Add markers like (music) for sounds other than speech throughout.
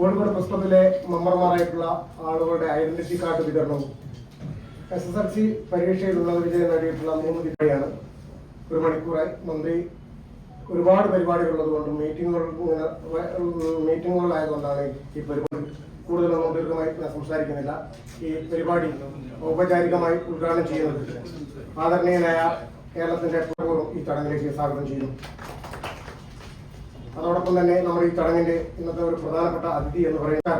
Kozhikode press ക്ലബിലെ മെമ്പർമാരായിട്ടുള്ള ആളുകളുടെ ഐഡന്റിറ്റി കാർഡ് വിതരണവും എസ് എസ് എൽ സി പരീക്ഷയിൽ ഉന്നത വിജയം നേടിയിട്ടുള്ള മൂന്ന് വിദ്യയാണ് ഒരു മണിക്കൂറായി മന്ത്രി ഒരുപാട് മീറ്റിങ്ങുകൾ മീറ്റിംഗുകൾ ഉം, മീറ്റിങ്ങുകളായതുകൊണ്ടാണ് ഈ പരിപാടി കൂടുതലൊന്നും ദീർഘമായി ഞാൻ സംസാരിക്കുന്നില്ല. ഈ പരിപാടി ഔപചാരികമായി ഉദ്ഘാടനം ചെയ്യുന്നത് ആദരണീയനായ കേരളത്തിന്റെ ഈ ചടങ്ങിലേക്ക് സ്വാഗതം ചെയ്യുന്നു. അതോടൊപ്പം തന്നെ നമ്മുടെ ഈ ചടങ്ങിന്റെ ഇന്നത്തെ ഒരു പ്രധാനപ്പെട്ട അതിഥി എന്ന് പറയുന്ന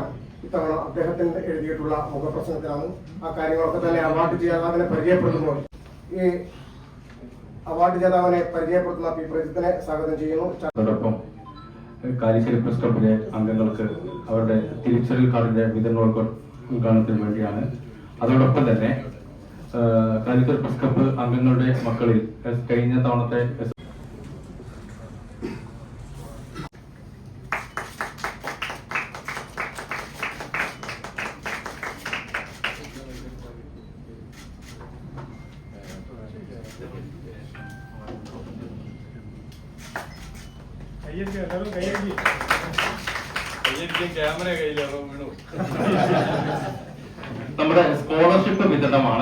ഇത്തവണ അദ്ദേഹത്തിന് എഴുതിയിട്ടുള്ള മുഖപ്രസംഗത്തിലാണ് ആ കാര്യങ്ങളൊക്കെ തന്നെ അവാർഡ് ജേതാവിനെ പരിചയപ്പെടുത്തുമ്പോൾ ഈ അവാർഡ് ജേതാവിനെ പരിചയപ്പെടുത്തുന്ന പി പ്രജിത്തിനെ സ്വാഗതം ചെയ്യുന്നു. കാലിശ്ശേരി പ്രസ് ക്ലബിലെ അംഗങ്ങൾക്ക് അവരുടെ തിരിച്ചറിയൽ കാർഡിന്റെ വിതരണോദ്ഘ ഉദ്ഘാടനത്തിന് വേണ്ടിയാണ്. അതോടൊപ്പം തന്നെ കാലിശ്ശേരി പ്രസ് ക്ലബ് അംഗങ്ങളുടെ മക്കളിൽ കഴിഞ്ഞ തവണത്തെ എല്ലാവരും ക്യാമറ നമ്മുടെ സ്കോളർഷിപ്പ് വിതരണമാണ്.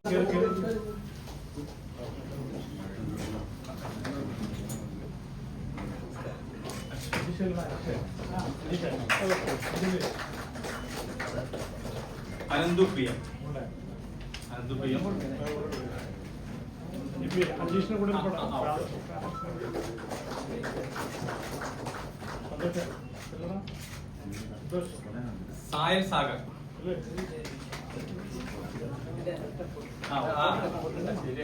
അനന്തുപ്രിയ. കേറ്. അനന്തു കൂടുതൽ പടം. സായൽ സാഗർ അല്ലേ? ആ, ആ. ശരി,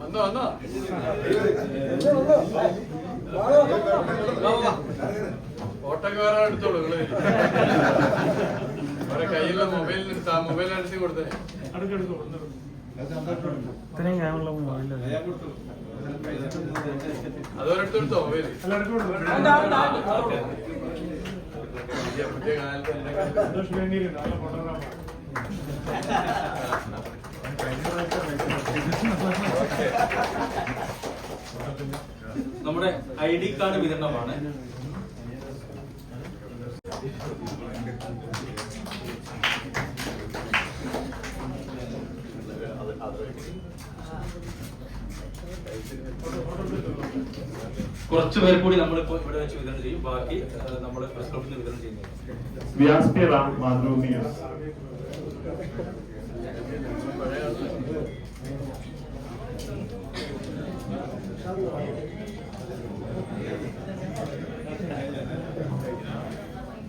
വന്നോ വന്നോ ഫോട്ടോക്ക് വേറെ എടുത്തോളൂ നിങ്ങൾ. അവരെ കയ്യിലുള്ള മൊബൈലിന് എടുത്താ മൊബൈൽ എടുത്ത് കൊടുത്തേ. അടുക്കെടുക്കൂ, വേണ്ടിയിട്ടുണ്ട്. നല്ല ഫോട്ടോഗ്രാഫാണ്. നമ്മുടെ ഐ ഡി കാർഡ് വിതരണമാണ് കുറച്ച് പേർ കൂടി നമ്മളിപ്പോ ഇവിടെ വെച്ച് വിതരണം ചെയ്യും. ബാക്കി നമ്മൾ പ്രസ് ക്ലബിൽ നിന്ന് വിതരണം ചെയ്യുന്നു വ്യാസപീഠം മാതൃഭൂമി ന്യൂസ്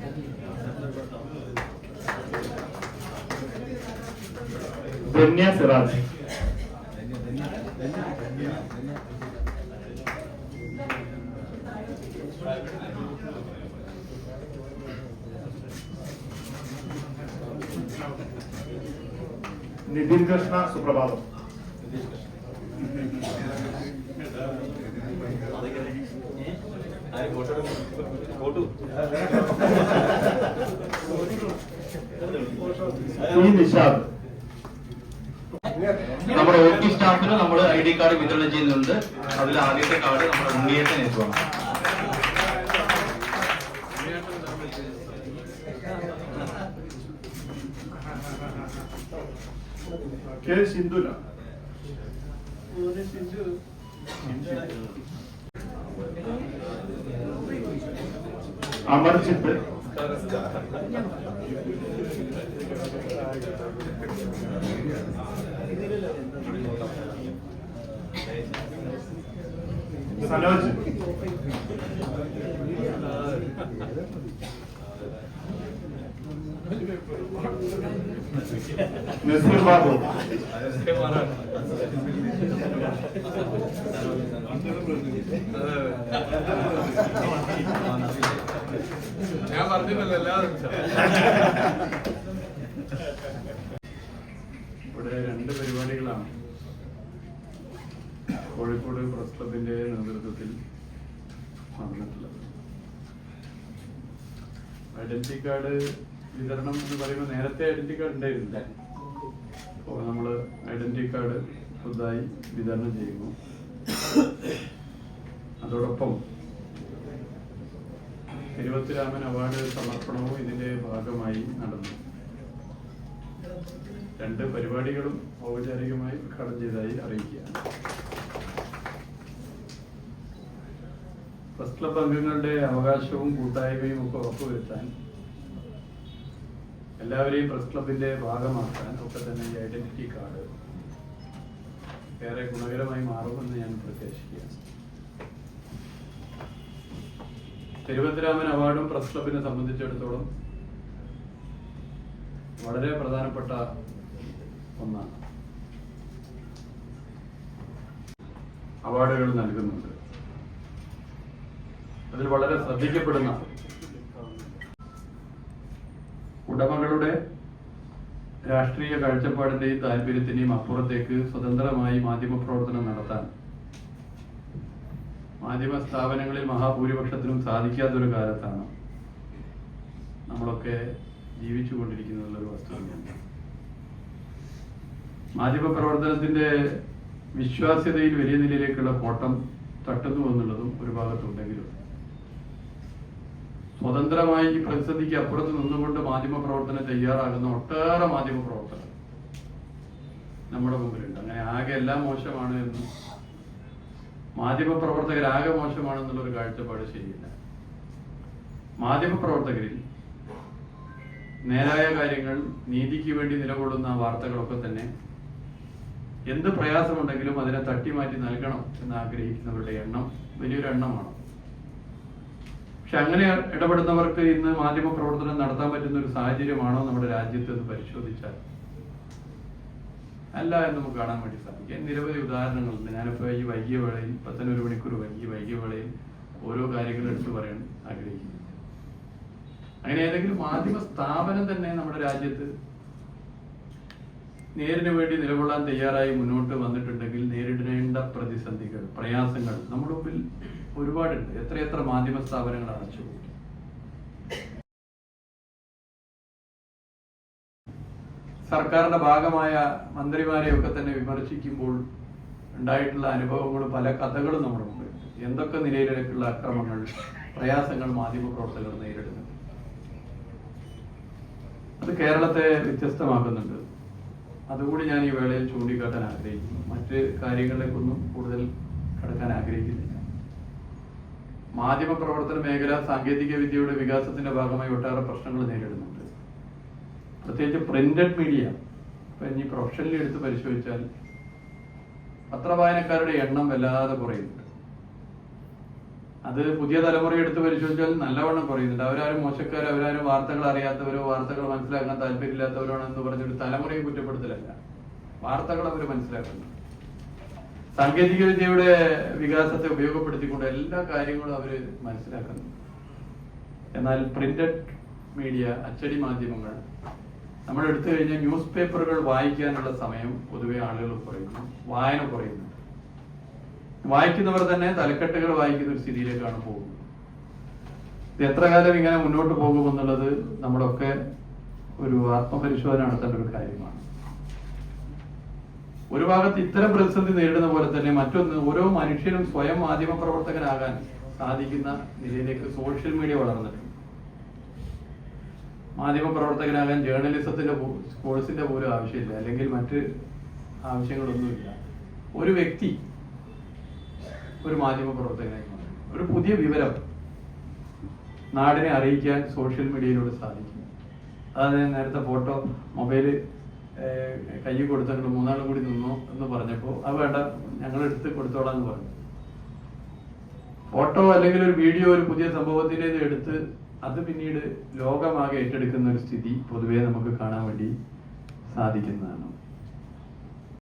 ധന്യ (laughs) धन्य सिराज नितिन कृष्णा सुप्रभात। (laughs) निषाद? നമ്മുടെ ഓഫീസ് സ്റ്റാഫിന് നമ്മൾ ഐ ഡി കാർഡ് വിതരണം ചെയ്യുന്നുണ്ട്. അതിൽ ആദ്യത്തെ കാർഡ് നമ്മുടെ ഉണ്ണിയേട്ടൻ എത്തുവാണ് കെ സിന്ധുല. അമർജിത്ത്. സനോജ് നസീർ ബാബു ഞാൻ പറഞ്ഞില്ലല്ലോ നേതൃത്വത്തിൽ നടന്നിട്ടുള്ളത് ഐഡന്റിറ്റി കാർഡ് വിതരണം എന്ന് പറയുമ്പോൾ നേരത്തെ ഐഡന്റിറ്റി കാർഡ് ഉണ്ടായിരുന്നില്ല. അപ്പോൾ നമ്മൾ ഐഡന്റിറ്റി കാർഡ് പുതുതായി വിതരണം ചെയ്യുന്നു. അതോടൊപ്പം തിരുവത്തിരാമൻ അവാർഡ് സമർപ്പണവും ഇതിന്റെ ഭാഗമായി നടന്നു. രണ്ട് പരിപാടികളും ഔപചാരികമായി ഉദ്ഘാടനം ചെയ്തതായി അറിയിക്കുകയാണ് പ്രസ് ക്ലബ് അംഗങ്ങളുടെ അവകാശവും കൂട്ടായ്മയും ഒക്കെ ഉറപ്പുവരുത്താൻ എല്ലാവരെയും പ്രസ് ക്ലബിന്റെ ഭാഗമാക്കാൻ ഒക്കെ തന്നെ ഈ ഐഡന്റിറ്റി കാർഡ് ഏറെ ഗുണകരമായി മാറുമെന്ന് ഞാൻ പ്രത്യാശിക്കുകയാണ് തിരുവനന്തരാമൻ അവാർഡും പ്രസ് ക്ലബിനെ സംബന്ധിച്ചിടത്തോളം വളരെ പ്രധാനപ്പെട്ട ഒന്നാണ്. അവാർഡുകൾ നൽകുന്നുണ്ട്. അതിൽ വളരെ ശ്രദ്ധിക്കപ്പെടുന്ന ഉടമകളുടെ രാഷ്ട്രീയ കാഴ്ചപ്പാടിന്റെയും താല്പര്യത്തിന്റെയും അപ്പുറത്തേക്ക് സ്വതന്ത്രമായി മാധ്യമ പ്രവർത്തനം നടത്താൻ മാധ്യമ സ്ഥാപനങ്ങളിൽ മഹാഭൂരിപക്ഷത്തിനും സാധിക്കാത്തൊരു കാലത്താണ് നമ്മളൊക്കെ ജീവിച്ചു കൊണ്ടിരിക്കുന്ന ഒരു വസ്തുതയാണ് മാധ്യമ പ്രവർത്തനത്തിന്റെ വിശ്വാസ്യതയിൽ വലിയ നിലയിലേക്കുള്ള കോട്ടം തട്ടുന്നു എന്നുള്ളതും ഒരു ഭാഗത്തുണ്ടെങ്കിലും സ്വതന്ത്രമായി ഈ പ്രതിസന്ധിക്ക് അപ്പുറത്ത് നിന്നുകൊണ്ട് മാധ്യമ പ്രവർത്തനം തയ്യാറാകുന്ന ഒട്ടേറെ മാധ്യമ പ്രവർത്തനം നമ്മുടെ മുമ്പിലുണ്ട്. അങ്ങനെ ആകെ എല്ലാം മോശമാണ് എന്ന് മാധ്യമ പ്രവർത്തകർ ആകെ മോശമാണെന്നുള്ള മോശമാണെന്നുള്ളൊരു കാഴ്ചപ്പാട് ശരിയല്ല. മാധ്യമ പ്രവർത്തകരിൽ നേരായ കാര്യങ്ങൾ നീതിക്ക് വേണ്ടി നിലകൊള്ളുന്ന വാർത്തകളൊക്കെ തന്നെ എന്ത് പ്രയാസമുണ്ടെങ്കിലും അതിനെ തട്ടിമാറ്റി നൽകണം എന്ന് ആഗ്രഹിക്കുന്നവരുടെ എണ്ണം വലിയൊരു എണ്ണമാണ്. പക്ഷെ അങ്ങനെ ഇടപെടുന്നവർക്ക് ഇന്ന് മാധ്യമ പ്രവർത്തനം നടത്താൻ പറ്റുന്ന ഒരു സാഹചര്യമാണോ നമ്മുടെ രാജ്യത്ത് എന്ന് പരിശോധിച്ചാൽ? അല്ല എന്ന് നമുക്ക് കാണാൻ വേണ്ടി സാധിക്കും. നിരവധി ഉദാഹരണങ്ങളുണ്ട്. ഞാനിപ്പോൾ ഈ വൈകിയ വേളയിൽ പത്തനൊരു മണിക്കൂർ വൈകി വൈകിയ വേളയിൽ ഓരോ കാര്യങ്ങൾ എടുത്തു പറയാൻ ആഗ്രഹിക്കുന്നു അങ്ങനെ ഏതെങ്കിലും മാധ്യമ സ്ഥാപനം തന്നെ നമ്മുടെ രാജ്യത്ത് നേരിന് വേണ്ടി നിലകൊള്ളാൻ തയ്യാറായി മുന്നോട്ട് വന്നിട്ടുണ്ടെങ്കിൽ നേരിടേണ്ട പ്രതിസന്ധികൾ പ്രയാസങ്ങൾ നമ്മുടെ മുമ്പിൽ ഒരുപാടുണ്ട്. എത്രയെത്ര മാധ്യമ സ്ഥാപനങ്ങൾ അടച്ചു? സർക്കാരിന്റെ ഭാഗമായ മന്ത്രിമാരെയൊക്കെ തന്നെ വിമർശിക്കുമ്പോൾ ഉണ്ടായിട്ടുള്ള അനുഭവങ്ങളും പല കഥകളും നമ്മുടെ മുമ്പിൽ എന്തൊക്കെ നിലയിലേക്കുള്ള അക്രമങ്ങൾ പ്രയാസങ്ങൾ മാധ്യമ പ്രവർത്തകർ നേരിടുന്നു അത് കേരളത്തെ വ്യത്യസ്തമാക്കുന്നുണ്ട്. അതുകൂടി ഞാൻ ഈ വേളയിൽ ചൂണ്ടിക്കാട്ടാൻ ആഗ്രഹിക്കുന്നു. മറ്റ് കാര്യങ്ങളിലേക്കൊന്നും കൂടുതൽ കടക്കാൻ ആഗ്രഹിക്കുന്നില്ല. മാധ്യമ പ്രവർത്തന മേഖല സാങ്കേതിക വിദ്യയുടെ വികാസത്തിന്റെ ഭാഗമായി ഒട്ടേറെ പ്രശ്നങ്ങൾ നേരിടുന്നുണ്ട്. പ്രത്യേകിച്ച് പ്രിന്റഡ് മീഡിയ ഇപ്പം ഇനി പ്രൊഫഷണലി എടുത്ത് പരിശോധിച്ചാൽ പത്രവായനക്കാരുടെ എണ്ണം വല്ലാതെ കുറയുന്നുണ്ട്. അത് പുതിയ തലമുറ എടുത്ത് പരിശോധിച്ചാൽ നല്ലവണ്ണം കുറയുന്നുണ്ട്. അവരാരും മോശക്കാർ അവരാരും വാർത്തകൾ അറിയാത്തവരോ വാർത്തകൾ മനസ്സിലാക്കാൻ താല്പര്യമില്ലാത്തവരോ എന്ന് പറഞ്ഞൊരു തലമുറയെ കുറ്റപ്പെടുത്തലല്ല. വാർത്തകൾ അവർ മനസ്സിലാക്കുന്നു സാങ്കേതിക വിദ്യയുടെ വികാസത്തെ ഉപയോഗപ്പെടുത്തിക്കൊണ്ട് എല്ലാ കാര്യങ്ങളും അവർ മനസ്സിലാക്കുന്നു. എന്നാൽ പ്രിന്റഡ് മീഡിയ അച്ചടി മാധ്യമങ്ങൾ നമ്മൾ എടുത്തു കഴിഞ്ഞാൽ ന്യൂസ് പേപ്പറുകൾ വായിക്കാനുള്ള സമയം പൊതുവെ ആളുകൾ കുറയുന്നു വായന കുറയുന്നു. വായിക്കുന്നവർ തന്നെ തലക്കെട്ടുകൾ വായിക്കുന്ന ഒരു സ്ഥിതിയിലേക്കാണ് പോകുന്നത്. എത്ര കാലം ഇങ്ങനെ മുന്നോട്ട് പോകുമെന്നുള്ളത് നമ്മളൊക്കെ ഒരു ആത്മപരിശോധന നടത്തേണ്ട ഒരു കാര്യമാണ്. ഒരു ഭാഗത്ത് ഇത്തരം പ്രതിസന്ധി നേരിടുന്ന പോലെ തന്നെ മറ്റൊന്ന് ഓരോ മനുഷ്യനും സ്വയം മാധ്യമ പ്രവർത്തകനാകാൻ സാധിക്കുന്ന നിലയിലേക്ക് സോഷ്യൽ മീഡിയ വളർന്നിട്ടുണ്ട്. മാധ്യമ പ്രവർത്തകനാകാൻ ജേർണലിസത്തിന്റെ കോഴ്സിന്റെ പോലും ആവശ്യമില്ല. അല്ലെങ്കിൽ മറ്റ് ആവശ്യങ്ങളൊന്നുമില്ല. ഒരു വ്യക്തി ഒരു മാധ്യമ പ്രവർത്തകനായി ഒരു പുതിയ വിവരം നാടിനെ അറിയിക്കാൻ സോഷ്യൽ മീഡിയയിലൂടെ സാധിക്കും അതായത് നേരത്തെ ഫോട്ടോ മൊബൈൽ കൈ കൊടുത്തിട്ട് മൂന്നാളും കൂടി നിന്നു എന്ന് പറഞ്ഞപ്പോൾ അത് വേണ്ട ഞങ്ങൾ എടുത്ത് കൊടുത്തോളാം എന്ന് പറഞ്ഞു. ഫോട്ടോ അല്ലെങ്കിൽ ഒരു വീഡിയോ ഒരു പുതിയ സംഭവത്തിന്റെ എടുത്ത് അത് പിന്നീട് ലോകമാകെ ഏറ്റെടുക്കുന്ന ഒരു സ്ഥിതി പൊതുവേ നമുക്ക് കാണാൻ വേണ്ടി സാധിക്കുന്നതാണ്.